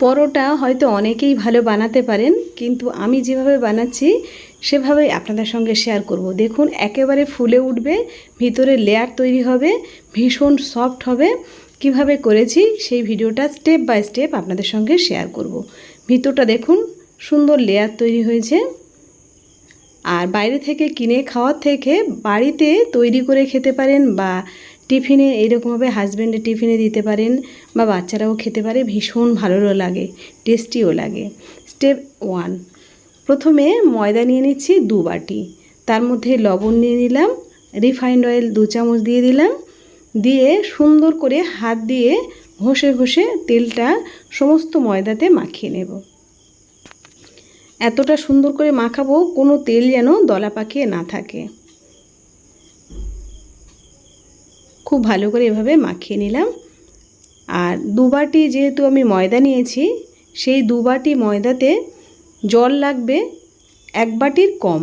পরোটা হয়তো অনেকেই ভালো বানাতে পারেন, কিন্তু আমি যেভাবে বানাচ্ছি, সেভাবেই আপনাদের সঙ্গে শেয়ার করব। দেখুন, একেবারে ফুলে উঠবে, ভিতরে লেয়ার তৈরি হবে, ভীষণ সফট হবে। কীভাবে করেছি, সেই ভিডিওটা স্টেপ বাই স্টেপ আপনাদের সঙ্গে শেয়ার করব। ভিতরটা দেখুন, সুন্দর লেয়ার তৈরি হয়েছে। আর বাইরে থেকে কিনে খাওয়ার থেকে বাড়িতে তৈরি করে খেতে পারেন বা টিফিনে এইরকমভাবে হাজব্যান্ডের টিফিনে দিতে পারেন বা বাচ্চারাও খেতে পারে, ভীষণ ভালো লাগে টেস্টিও লাগে। স্টেপ ওয়ান প্রথমে ময়দা নিয়ে নিচ্ছি দু বাটি। তার মধ্যে লবণ নিয়ে নিলাম রিফাইন্ড অয়েল দু চামচ দিয়ে দিলাম, দিয়ে সুন্দর করে হাত দিয়ে ঘষে ঘষে তেলটা সমস্ত ময়দাতে মাখিয়ে নেব। এতটা সুন্দর করে মাখাবো, কোনো তেল যেন দলা পাকিয়ে না থাকে। খুব ভালো করে এভাবে মাখিয়ে নিলাম। আর দুবাটি যেহেতু আমি ময়দা নিয়েছি, সেই দুবাটি ময়দাতে জল লাগবে এক বাটির কম।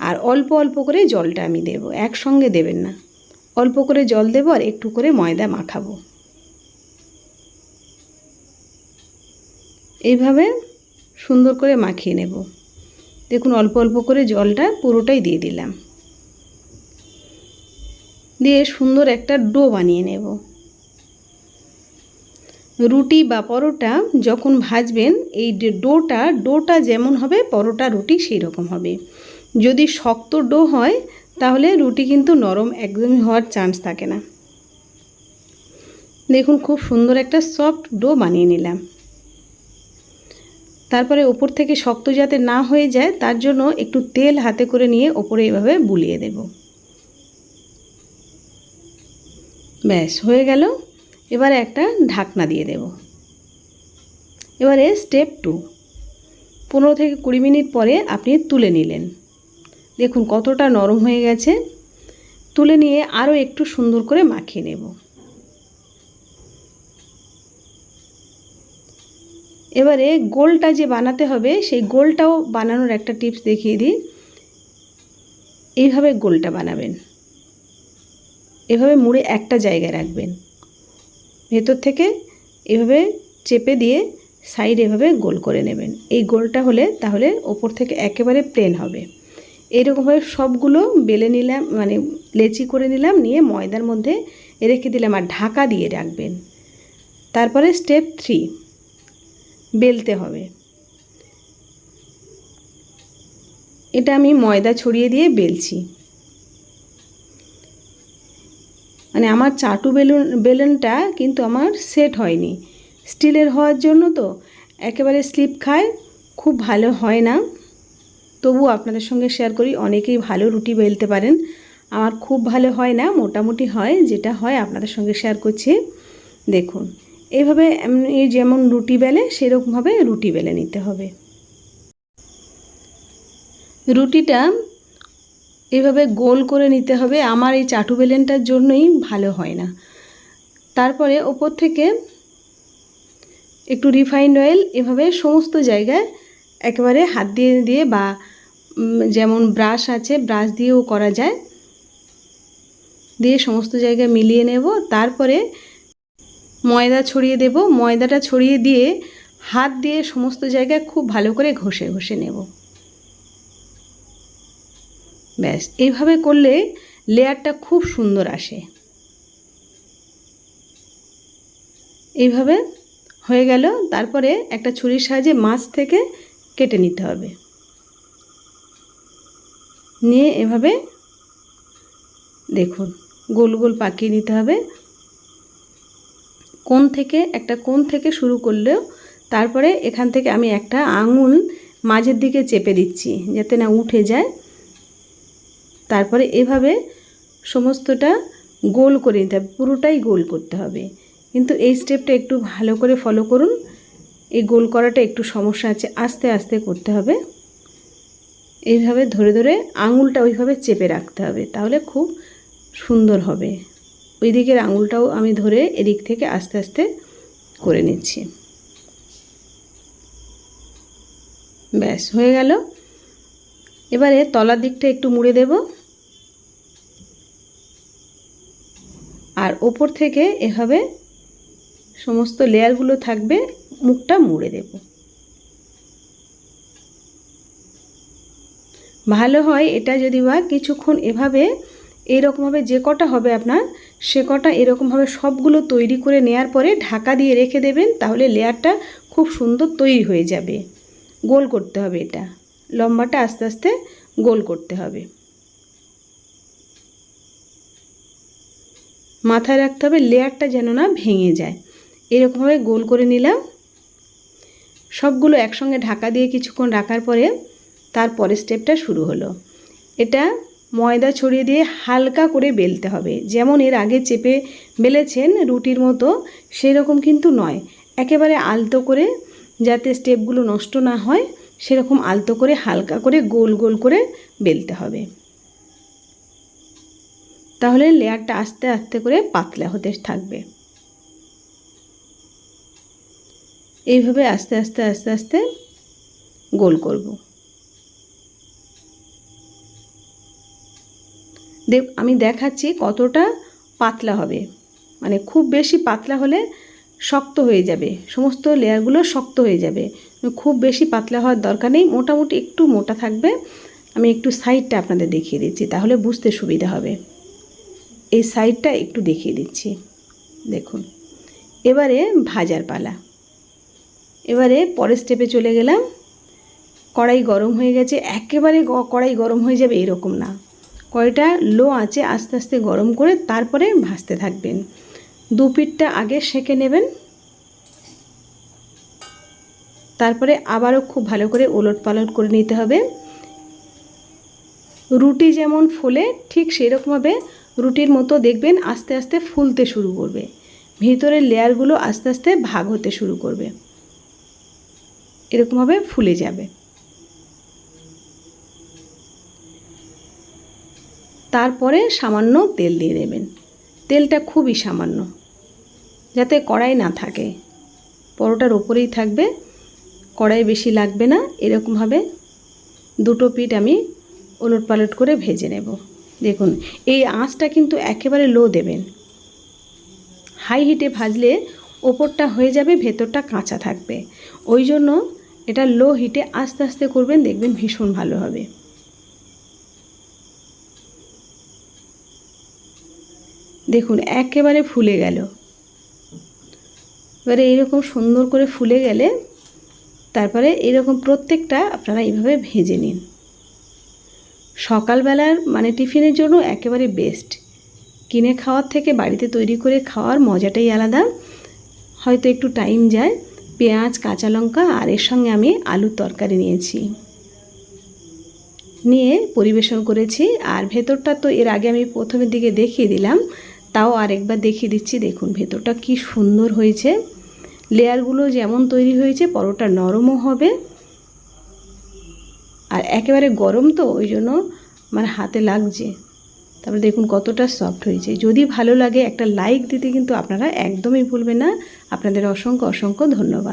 আর অল্প অল্প করে জলটা আমি দেব, একসঙ্গে দেবেন না। অল্প করে জল দেবো আর একটু করে ময়দা মাখাবো। এইভাবে সুন্দর করে মাখিয়ে নেব। দেখুন, অল্প অল্প করে জলটা পুরোটাই দিয়ে দিলাম। দিয়ে সুন্দর একটা ডো বানিয়ে নেব। রুটি বা পরোটা যখন ভাজবেন, এই ডোটা ডোটা যেমন হবে, পরোটা, রুটি সেই রকম হবে। যদি শক্ত ডো হয়, তাহলে রুটি কিন্তু নরম একদমই হওয়ার চান্স থাকে না। দেখুন, খুব সুন্দর একটা সফট ডো বানিয়ে নিলাম। তারপরে ওপর থেকে শক্ত যাতে না হয়ে যায়, তার জন্য একটু তেল হাতে করে নিয়ে ওপরে এভাবে বুলিয়ে দেব। ব্যাস, হয়ে গেল। এবারে একটা ঢাকনা দিয়ে দেব। এবারে স্টেপ টু পনেরো থেকে কুড়ি মিনিট পরে আপনি তুলে নিলেন। দেখুন কতটা নরম হয়ে গেছে। তুলে নিয়ে আরও একটু সুন্দর করে মাখিয়ে নেব। এবারে গোলটা যে বানাতে হবে, সেই গোলটাও বানানোর একটা টিপস দেখিয়ে দিই। এইভাবে গোলটা বানাবেন। এভাবে মুড়ে একটা জায়গায় রাখবেন। ভেতর থেকে এভাবে চেপে দিয়ে সাইড এভাবে গোল করে নেবেন। এই গোলটা হলে তাহলে ওপর থেকে একেবারে প্লেন হবে। এইরকমভাবে সবগুলো বেলে নিলাম মানে লেচি করে নিলাম, নিয়ে ময়দার মধ্যে রেখে দিলাম আর ঢাকা দিয়ে রাখবেন। তারপরে স্টেপ থ্রি বেলতে হবে। এটা আমি ময়দা ছড়িয়ে দিয়ে বেলছি। মানে আমার চাটু বেলুন, বেলুনটা কিন্তু আমার সেট হয়নি। স্টিলের হওয়ার জন্য তো একেবারে স্লিপ খায়, খুব ভালো হয় না। তবু আপনাদের সঙ্গে শেয়ার করি, অনেকেই ভালো রুটি বেলতে পারেন। আমার খুব ভালো হয় না, মোটামুটি হয়, যেটা হয় আপনাদের সঙ্গে শেয়ার করছি। দেখুন এইভাবে এমনি যেমন রুটি বেলে, সেরকমভাবে রুটি বেলে নিতে হবে। রুটিটা এইভাবে গোল করে নিতে হবে। আমার এই চাটু বেলেনটার জন্যই ভালো হয় না। তারপরে ওপর থেকে একটু রিফাইন্ড অয়েল এভাবে সমস্ত জায়গায় একেবারে হাত দিয়ে দিয়ে বা যেমন ব্রাশ আছে, ব্রাশ দিয়েও করা যায়। দিয়ে সমস্ত জায়গায় মিলিয়ে নেব। তারপরে ময়দা ছড়িয়ে দেব। ময়দাটা ছড়িয়ে দিয়ে হাত দিয়ে সমস্ত জায়গায় খুব ভালো করে ঘষে ঘষে নেব। ব্যাস, এইভাবে করলে লেয়ারটা খুব সুন্দর আসে। এইভাবে হয়ে গেল, তারপরে একটা ছুরির সাহায্যে মাছ থেকে কেটে নিতে হবে। নিয়ে এভাবে দেখুন, গোল গোল পাকিয়ে নিতে হবে। কোন থেকে, একটা কোন থেকে শুরু করলেও তারপরে এখান থেকে আমি একটা আঙুল মাঝের দিকে চেপে দিচ্ছি, যাতে না উঠে যায়। তারপরে এভাবে সমস্তটা গোল করে নিতে হবে, পুরোটাই গোল করতে হবে। কিন্তু এই স্টেপটা একটু ভালো করে ফলো করুন। এই গোল করাটা একটু সমস্যা আছে, আস্তে আস্তে করতে হবে। এইভাবে ধরে ধরে আঙুলটা ওইভাবে চেপে রাখতে হবে, তাহলে খুব সুন্দর হবে। ওই দিকের আঙুলটাও আমি ধরে এদিক থেকে আস্তে আস্তে করে নিচ্ছি। ব্যাস, হয়ে গেল। এবারে তলার দিকটা একটু মুড়ে দেব। আর ওপর থেকে এভাবে সমস্ত লেয়ারগুলো থাকবে, মুখটা মুড়ে দেব। ভালো হয় এটা যদি বা কিছুক্ষণ এভাবে, এরকমভাবে যে কটা হবে আপনার, সে কটা এরকমভাবে সবগুলো তৈরি করে নেয়ার পরে ঢাকা দিয়ে রেখে দেবেন, তাহলে লেয়ারটা খুব সুন্দর তৈরি হয়ে যাবে। গোল করতে হবে এটা। লম্বাটা আস্তে আস্তে গোল করতে হবে। মাথায় রাখতে হবে লেয়ারটা যেন না ভেঙে যায়। এরকমভাবে গোল করে নিলাম। সবগুলো একসঙ্গে ঢাকা দিয়ে কিছুক্ষণ রাখার পরে তারপরে স্টেপটা শুরু হলো। এটা ময়দা ছড়িয়ে দিয়ে হালকা করে বেলতে হবে। যেমন এর আগে চেপে বেলেছেন রুটির মতো সেই রকম কিন্তু নয়। একেবারে আলতো করে যাতে স্টেপগুলো নষ্ট না হয়, সেরকম আলতো করে হালকা করে গোল গোল করে বেলতে হবে। তাহলে লেয়ারটা আস্তে আস্তে করে পাতলা হতে থাকবে। এইভাবে আস্তে আস্তে আস্তে আস্তে গোল করব। দেখ, আমি দেখাচ্ছি কতটা পাতলা হবে। মানে খুব বেশি পাতলা হলে শক্ত হয়ে যাবে। সমস্ত লেয়ারগুলো শক্ত হয়ে যাবে। খুব বেশি পাতলা হওয়ার দরকার নেই। মোটামুটি একটু মোটা থাকবে। আমি একটু সাইডটা আপনাদের দেখিয়ে দিচ্ছি, তাহলে বুঝতে সুবিধা হবে। এই সাইডটা একটু দেখিয়ে দিচ্ছি। দেখুন। এবারে ভাজার পালা। এবারে পরের স্টেপে চলে গেলাম। কড়াই গরম হয়ে গেছে। একেবারে কড়াই গরম হয়ে যাবে এরকম না। কড়াইটা লো আছে, আস্তে আস্তে গরম করে তারপরে ভাজতে থাকবেন। দু পিঠটা আগে সেঁকে নেবেন। তারপরে আবারও খুব ভালো করে ওলট পালট করে নিতে হবে। রুটি যেমন ফোলে, ঠিক সেরকমভাবে রুটির মতো দেখবেন আস্তে আস্তে ফুলতে শুরু করবে। ভিতরের লেয়ারগুলো আস্তে আস্তে ভাগ হতে শুরু করবে। এরকমভাবে ফুলে যাবে। তারপরে সামান্য তেল দিয়ে দেবেন। তেলটা খুবই সামান্য, যাতে কড়াই না থাকে। পরোটার ওপরেই থাকবে, কড়াই বেশি লাগবে না। এরকমভাবে দুটো পিঠ আমি ওলট পালট করে ভেজে নেব। দেখুন, এই আঁচটা কিন্তু একেবারে লো দেবেন। হাই হিটে ভাজলে ওপরটা হয়ে যাবে, ভেতরটা কাঁচা থাকবে। ওই জন্য এটা লো হিটে আস্তে আস্তে করবেন, দেখবেন ভীষণ ভালো হবে। দেখুন, একেবারে ফুলে গেল। এবারে এইরকম সুন্দর করে ফুলে গেলে তারপরে এরকম প্রত্যেকটা আপনারা এইভাবে ভেজে নিন। সকালবেলার মানে টিফিনের জন্য একেবারে বেস্ট কিনে খাওয়ার থেকে বাড়িতে তৈরি করে খাওয়ার মজাটাই আলাদা। হয়তো একটু টাইম যায়। পেঁয়াজ, কাঁচা লঙ্কা আর এর সঙ্গে আমি আলুর তরকারি নিয়েছি। নিয়ে পরিবেশন করেছি। আর ভেতরটা তো এর আগে আমি প্রথমের দিকে দেখিয়ে দিলাম। তাও আরেকবার দেখিয়ে দিচ্ছি। দেখুন, ভেতরটা কি সুন্দর হয়েছে। লেয়ারগুলো যেমন তৈরি হয়েছে, পরোটা নরমও হবে। আর একেবারে গরম তো, ওই জন্য আমার হাতে লাগছে। তারপরে দেখুন কতটা সফট হয়েছে। যদি ভালো লাগে একটা লাইক দিতে কিন্তু আপনারা একদমই ভুলবেন না। আপনাদের অসংখ্য অসংখ্য ধন্যবাদ।